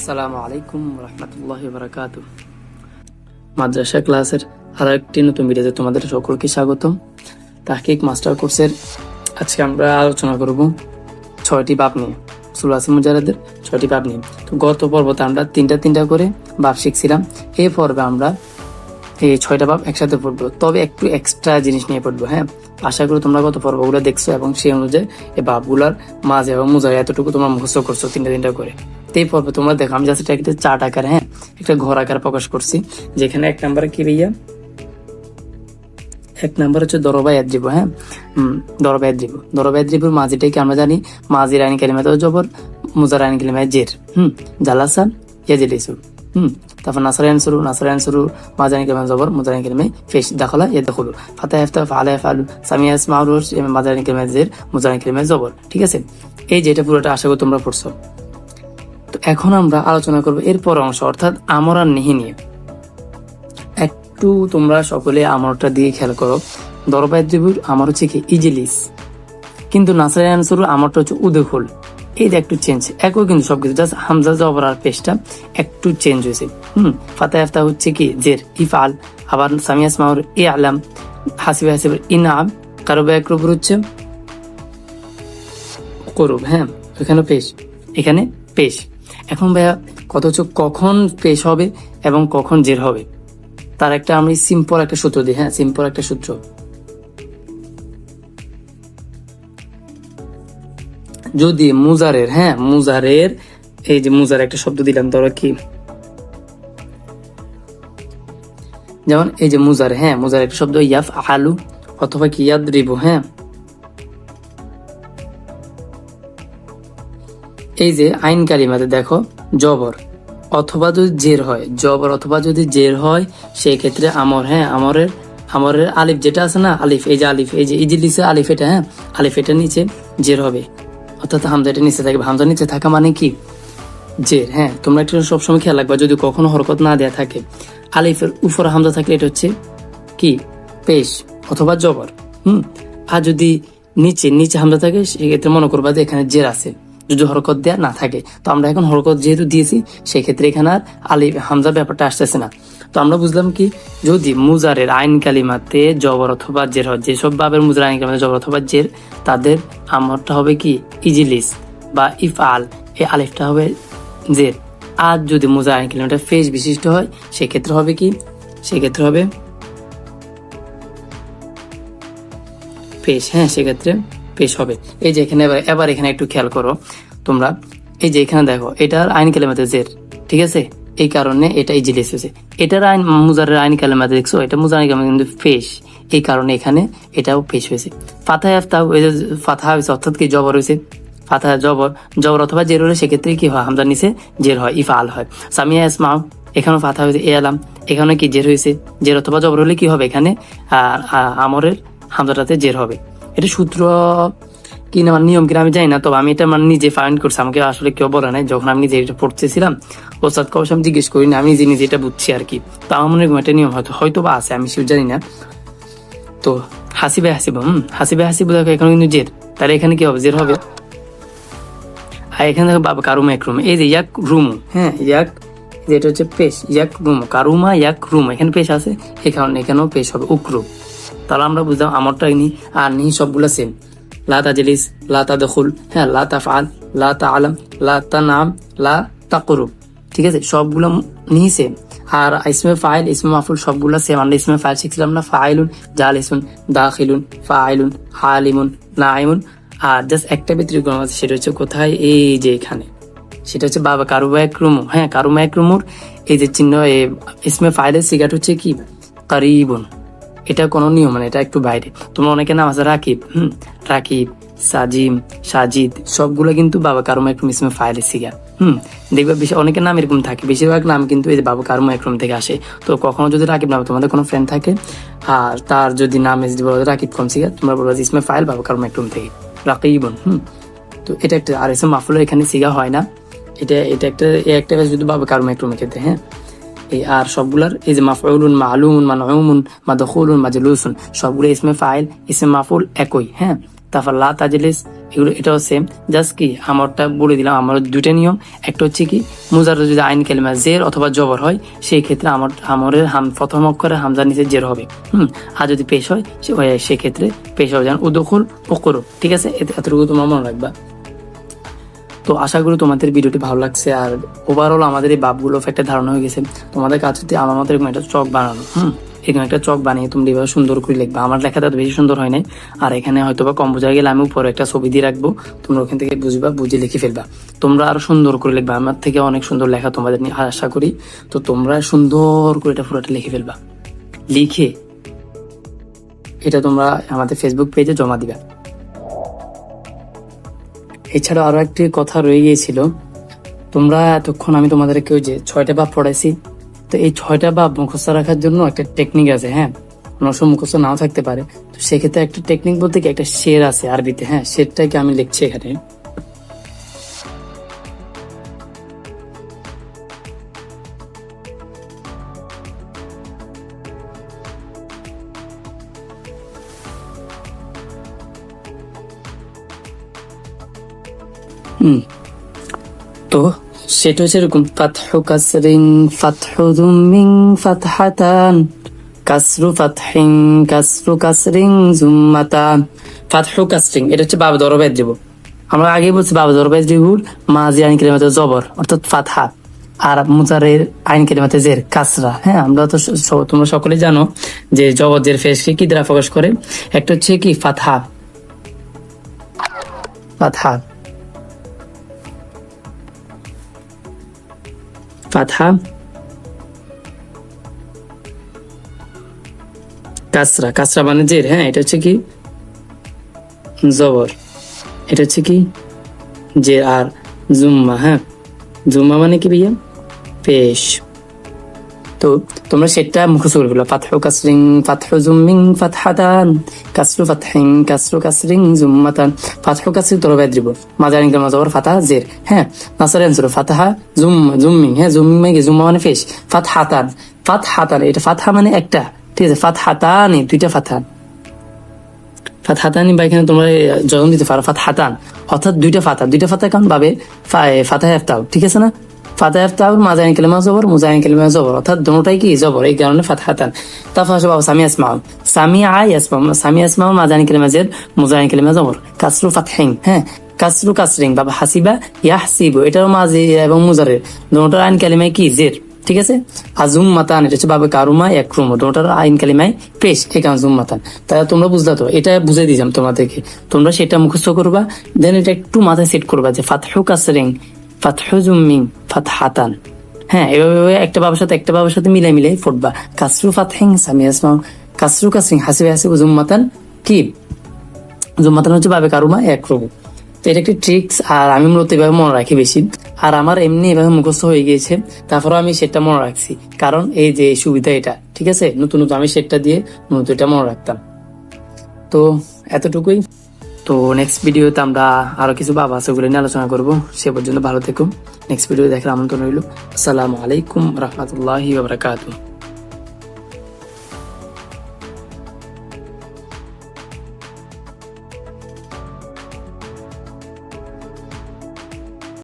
আসসালামু আলাইকুম রহমতুল্লাহ মাদ্রাসা ক্লাসের একটি নতুন ভিডিওতে তোমাদের সকলকে তাহকিক মাস্টার কোর্সের আজকে আমরা আলোচনা করব ছয়টি বাপ নিয়ে সুলাসি মুজারাদের ছয়টি বাপ নিয়ে। তো গত পর্বতে আমরা তিনটা তিনটা করে বাপ শিখছিলাম। এই পর্বে আমরা এই ছয়টা বাপ একসাথে পড়ব। তবে একটু এক্সট্রা জিনিস নিয়ে পড়ব হ্যাঁ? আশা করি তোমরা গত পর্বগুলো দেখছ এবং সেই অনুযায়ী এই বাপগুলার মাঝে এবং মুজারে এতটুকু তোমরা মুখস্থ করছ তিনটা তিনটা করে। তো এই পর্বে তোমরা। দেখো, আমি জাস্ট একটা চার্ট আকারে হ্যাঁ একটা ঘর আকার প্রকাশ করছি। যেখানে এক নাম্বারে কি ভাইয়া? এক নাম্বার হচ্ছে দরবা দিব হ্যাঁ? দরবা দিব দরবা দ্রিবুর মাঝিটাকে আমরা জানি? মাঝির আইন কালিমাতে জবর মুজার আইন কালিমায় জের। হুম, জালাসান ইয়াজিলিসু হুম, তারপর নাসারায়ন শুরু নাসারায়ন শুরু মাজানি কালিমা জবর মুজানি কালিমায় ফেস দাখলা ইয়ে দখলু। ফাতা ইফতা ফালা ফালু সামিয়া ইসমাউর মাজানি কালিমায় জের মুজানি কালিমায় জবর। ঠিক আছে? এই যেটা পুরোটা আশা করি তোমরা পড়ছো। তো এখন আমরা আলোচনা করব এরপর অংশ, অর্থাৎ আমর আর নিহি নিয়ে। একটু তোমরা সকলে আমরটা দিয়ে খেয়াল করো। দরবায় দিবুর আমার হচ্ছে কি? ইজিলিস। কিন্তু নাসারি আনসারুর আমারটা হচ্ছে উদখল। এই যে একটু চেঞ্জ একও কিন্তু সবকিছু। জাস্ট হামজা জবর আর পেশটা একটু চেঞ্জ হয়েছে। হুম, ফাতা ইফতা হচ্ছে কি? জের ইফাল আবার সামিয়াস মাহুর এ আলাম। হাসিবে হাসিবে ইনাম কারও ব্যাকরূপ হচ্ছে? করুব হ্যাঁ। এখানে পেশ। এখানে পেশ। এখন ভাইয়া, কত কখন পেশ হবে এবং কখন জের হবে? তার একটা আমি সিম্পল একটা সূত্র দিই হ্যাঁ সিম্পল একটা সূত্র। যদি মুজারের হ্যাঁ মুজারের, এই যে মুজার একটা শব্দ দিলাম, ধরো কি? যেমন এই যে মুজার হ্যাঁ মুজার একটা শব্দ ইয়াফ আলু অথবা কি ইয়াদ রিবু হ্যাঁ। এই যে আইন কালিমাতে দেখো, জবর। অথবা যদি জের হয়, জবর অথবা যদি জের হয় সেই ক্ষেত্রে আমর হ্যাঁ আমরের আমরের আলিফ যেটা আছে না, আলিফ, এই যে আলিফ, এই যে ইজিলিসে আলিফ এটা হ্যাঁ আলিফ এটা নিচে জের হবে। অর্থাৎ হামজা এটা নিচে থাকবে হামজা নিচে থাকা মানে কি? জের হ্যাঁ তোমরা একটু সবসময় খেয়াল রাখবা, যদি কখনো হরকত না দেয়া থাকে। আলিফের উপর হামজা থাকলে এটা হচ্ছে কি? পেশ অথবা জবর, হুম? আর যদি নিচে নিচে হামজা থাকে, সেক্ষেত্রে মনে করবা যে এখানে জের আছে। যদি হরকত দেয়া না থাকে। তো আমরা এখন হরকত যেহেতু দিয়েছি, সেক্ষেত্রে এখানে আর আলি হামজা ব্যাপারটা আসতেছে না। তো আমরা বুঝলাম কি, যদি মুজারের আইন কালিমাতে জবর অথবা জের হয়, যেসব বাবের মুজার আইন কালিমাতে জবর অথবা জের, তাদের আমরটা হবে কি? ইজিলিস বা ইফ আল এই আলিফটা হবে জের। আর যদি মুজার আইন কালিমাটা ফেস বিশিষ্ট হয়, সেক্ষেত্রে হবে কি? সেক্ষেত্রে হবে পেশ হ্যাঁ সেক্ষেত্রে পেশ হবে। এই যে এখানে এবার এখানে একটু খেয়াল করো। তোমরা এই যে এখানে দেখো, এটার আইন কালেমাতে জের, ঠিক আছে? এই কারণে এটা ইজিলিস হয়েছে এটার আইন মুজারের আইন কালেমাতে দেখছ, এটা মুজার আইন কালেমা কিন্তু পেশ এই কারণে এখানে এটাও পেশ হয়েছে। ফাথা আফতা ফাথা হয়েছে, অর্থাৎ কি জবর হয়েছে? ফাথা জবর জবর অথবা জের হলে সেক্ষেত্রে কি হয়? হামজার নিচে জের হয় ইফা আল হয়। সামিয়া ইসমাও, এখানেও ফাথা হয়েছে, এ আলাম। এখানে কি জের হয়েছে? জের অথবা জবর হলে কি হবে এখানে? আমরের হামজাটাতে জের হবে। এটা সূত্র কি না আমার নিয়ম কিনা আমি জানি না, তবে আমি এটা মানে নিজে ফাইন্ড করছি। আমাকে আসলে কেউ বলে নাই, যখন আমি নিজে এটা পড়তেছিলাম, ওস্তাদ কবস আমি জিজ্ঞেস করি না, আমি নিজে নিজে এটা বুঝছি আর কি। তো আমার মনে একটা নিয়ম হয়তো হয়তো বা আছে, আমি সেটা জানি না। তো হাসিবে হাসিব, হম, হাসিবে হাসিব দেখো, এখানে কিন্তু জের তাহলে এখানে কি হবে? জের হবে? আর এখানে দেখো বাবা, কারুমা এক রুম। এই যে ইয়াক রুম হ্যাঁ ইয়াক যেটা হচ্ছে পেশ, ইয়াক রুম, কারুমা ইয়াক রুম। এখানে পেশ আছে? কারণে এখানেও পেশ হবে উকরুম তাহলে আমরা বুঝলাম আমারটা নি আর নি সবগুলো সেম লা তাজলিস, লা তাদখুল হ্যাঁ লা তাফআল, লা তাআলাম, লা তানাম, লা তাকরুব। ঠিক আছে? সবগুলো নি সেম আর ইসমে ফাইল, ইসমে মাফুল সবগুলো সেম আমরা ইসমে ফাইল শিখছিলাম না, ফাইলুন, জালিসুন, দাখিলুন, ফাইলুন, হালিমুন, নাইমুন। আর জাস্ট একটা ব্যতিক্রম আছে, সেটা হচ্ছে কোথায়? এই যে এখানে। সেটা হচ্ছে বাবা কারুবা একরুমু হ্যাঁ কারুমা একরুমুর এই যে চিহ্ন ইসমে ফাইলের সিগারেট হচ্ছে কি? কারিবুন। এটা কোনো নিয়ম মানে এটা একটু বাইরে। তোমরা অনেকে নাম আছে রাকিব, হুম, রাকিব, সাজিম, সাজিদ, সবগুলো কিন্তু বাবা কারুমা একরম ইসমে ফাইলে সিগা, হুম, দেখবে বেশি অনেকের নাম এরকম থাকে, বেশিরভাগ নাম কিন্তু এই বাবা কারুমা একরম থেকে আসে। তো কখনো যদি রাকিব নাম, তোমাদের কোনো ফ্রেন্ড থাকে, আর তার যদি নাম এসে রাকিব কম সিগা, তোমরা বলব ইসমে ফাইল বাবা কারুমা একরম থেকে, রাকিবন, হুম। তো এটা একটা আর এসে মাফুলের এখানে সিগা হয় না। এটা এটা একটা একটা যদি বাবা কারুমা একরমের ক্ষেত্রে হ্যাঁ। এই আর সবগুলার এই যে মাফউলুন, মালুমুন, মানউমুন, মাদখুলুন, মাজলুসুন, সবগুলো ইসমে ফাইল, ইসমে মাফুল একই হ্যাঁ? তারপর লা তাজলিস, এগুলো এটাও সেম জাস্ট কি, আমারটা বলে দিলাম, আমার দুইটা নিয়ম, একটা হচ্ছে কি মুজার যদি আইন কেলিমা জের অথবা জবর হয়, সেই ক্ষেত্রে আমার আমরের হাম, প্রথম অক্ষরে হামজার নিচে জের হবে, হুম? আর যদি পেশ হয় সেক্ষেত্রে পেশ হবে যেমন উদখুল ও করো ঠিক আছে? এতে- এতটুকু তোমরা মনে রাখবা। তো আশা করি তোমাদের ভিডিওটি ভালো লাগছে আর ওভারঅল আমাদের এই বাপগুলো একটা ধারণা হয়ে গেছে। তোমাদের কাছে আমার মতো এরকম একটা চক বানানো, হুম? এখানে একটা চক বানিয়ে তুমি এভাবে সুন্দর করে লিখবা। আমার লেখাটা তো বেশি সুন্দর হয় নাই। আর এখানে হয়তো বা কম বোঝা গেলে আমি উপরে একটা ছবি দিয়ে রাখব। তোমরা ওখান থেকে বুঝবা, বুঝে লিখে ফেলবা। তোমরা আরও সুন্দর করে লিখবা। আমার থেকে অনেক সুন্দর লেখা তোমাদের নিয়ে আশা করি। তো তোমরা সুন্দর করে এটা পুরোটা লিখে ফেলবা। লিখে এটা তোমরা আমাদের ফেসবুক পেজে জমা দিবা। এছাড়া আরও একটি কথা রয়ে গিয়েছিল। তোমরা এতক্ষণ আমি তোমাদেরকে যে ছয়টা বাপ পড়াইছি। তো এই ছয়টা বাপ মুখস্থ রাখার জন্য একটা টেকনিক আছে হ্যাঁ? অনেক মুখস্থ নাও থাকতে পারে। তো সেক্ষেত্রে একটা টেকনিক বলতে কি একটা শের আছে আরবিতে হ্যাঁ? শেরটাকে আমি লিখছি এখানে। তো সেটা হচ্ছে এরকম, ফাতহু কাসরিন, ফাতহু জুমিং ফাতহাতান, কাসরু ফাতহিং কাসরু কাসরিং জুম্মাতান। ফাতহু কাসরিং এটা হচ্ছে বাবা দরবাই দিব আমরা আগে বলছি বাবা দরবাই দিবুর মাজি আইন কেলিমাতে জবর, অর্থাৎ ফাতহা। আর মুজারের আইন কেলিমাতে জের, কাসরা। হ্যাঁ আমরা তো তোমরা সকলে জানো যে জবর, জের, ফেসকে কি দ্বারা প্রকাশ করে? একটা হচ্ছে কি, ফাতহা। ফাতহা। ফাতহা কাসরা কাসরা মানে জের হ্যাঁ এটা হচ্ছে কি? জবর। এটা হচ্ছে কি? জের আর জুম্মা হ্যাঁ? জুম্মা মানে কি ভাইয়া? পেশ। তো তোমরা সেটা মুখস্থ করে ফেলো। ফাতহু কাসরিং ফাতহু জুম্মিং ফাতহাতান কাসরু ফাতহিং কাসরু কাসরিং জুম্মাতান। ফাতহু কাসরি তোর বাইদ দিব। মাজারিং কামা জবর ফাতাহা, জের। হ্যাঁ নাসার আনসার ফাতাহা, জুম জুম্মিং হ্যাঁ জুম্মিং মানে জুম্মা মানে ফেশ। ফাতহাতান। ফাতহাতান, এটা ফাতহা মানে একটা। ঠিক আছে? ফাতহাতানি, দুইটা ফাতহান। ফাতহাতানি বা এখানে তোমরা যখন দিতে পারো। ফাতহাতান। অর্থাৎ দুইটা ফাতা দুইটা ফাতা কেমন ভাবে ফাতাহ এফতাও ঠিক আছে না? ফাতাহ এফতাও মাজাইন কালিমা জবর, মুজাইন কালিমা জবর। অর্থাৎ দুটোটাই কি জবর? এই কারণে ফাতহাতান। তারপর আসে বাবা সামি আসমাও সামি আই আসমাও সামি আসমাও মাজাইন কালিমা জের মুজাইন কালিমা জবর। কাসরু ফাতহিং হ্যাঁ? কাসরু কাসরিং বাবা হাসিবা, ইয়াহসিবু। এটাও মাজি এবং মুজারের। দুটোর আইন কালিমায় কি? জের ঠিক আছে? আর জুম মাতান। এটা হচ্ছে বাবে কারুমা এক রুম দুটার আইন কালিমায় পেশ। এখানে জুম মাতান। তাহলে তোমরা বুঝলা তো? এটা বুঝে দিলাম তোমাদেরকে। তোমরা সেটা মুখস্থ করবা। দেন এটা একটু মাথায় সেট করবা যে ফাতহু কাসরিং ফাতহু জুম্মিং ফাতহাতান। হ্যাঁ এভাবে একটা বাবার সাথে একটা বাবার সাথে মিলাই মিলাই ফুটবা। কাসরু ফাতহিং সামি আসমাও কাসরু কাসরিং হাসিবে হাসিবে জুম মাতান কি? জুম্মাতান হচ্ছে বাবে কারুমা, এক রবু তো এটা একটি ট্রিক্স আর আমি মূলত এভাবে মনে রাখি বেশি। আর আমার এমনি এভাবে মুখস্থ হয়ে গিয়েছে, তারপরেও আমি সেটা মনে রাখছি। কারণ এই যে সুবিধা এটা, ঠিক আছে? নতুন নতুন আমি সেটটা দিয়ে নতুন এটা মনে রাখতাম। তো এতটুকুই। তো নেক্সট ভিডিওতে আমরা আরও কিছু বাবা আছে ওগুলো নিয়ে আলোচনা করব। সে পর্যন্ত ভালো থেকো। নেক্সট ভিডিও দেখার আমন্ত্রণ রইল। আসসালামু আলাইকুম রহমতুল্লাহি বাবরাকাতুহ